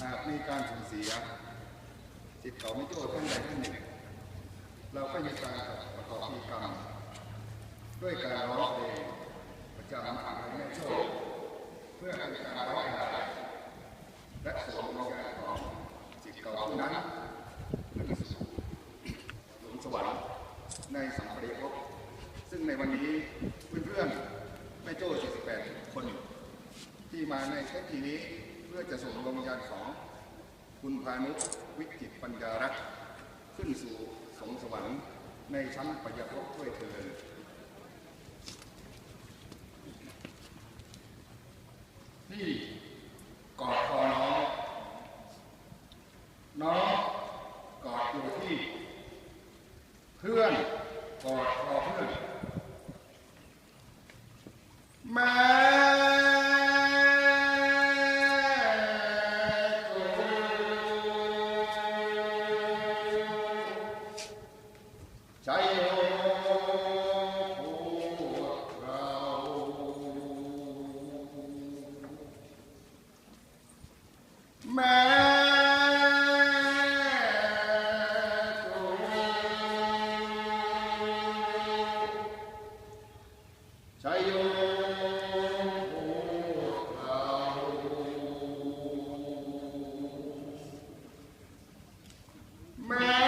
หากมีการสูญเสียจิตเขาไม่โจ้ท่านใดท่านหนึ่ง เราก็มีการประกอบพิธีกรรม ด้วยการร้องเพลงประจำมหาวิทยาลัยแม่โจ้เพื่อเป็นการไว้อาลัยและส่งวิญญาณของจิตเก่าผู้นั้นขึ้นสู่หลุมสวรรค์ในสัมปริภพซึ่งในวันนี้เพื่อนๆแม่โจ้48 คน ที่มาในเทปทีนี้ พื่อจะส่งดวงวิญญาณของคุณพานุวิจิตปัญญารักษ์ขึ้นสู่สงสวรรค์ในชั้นปัญญภพด้วยเธอญที่กอดคอน้อง น้องกอดอยู่ที่ เพื่อนกอดคอเพื่อน Meh.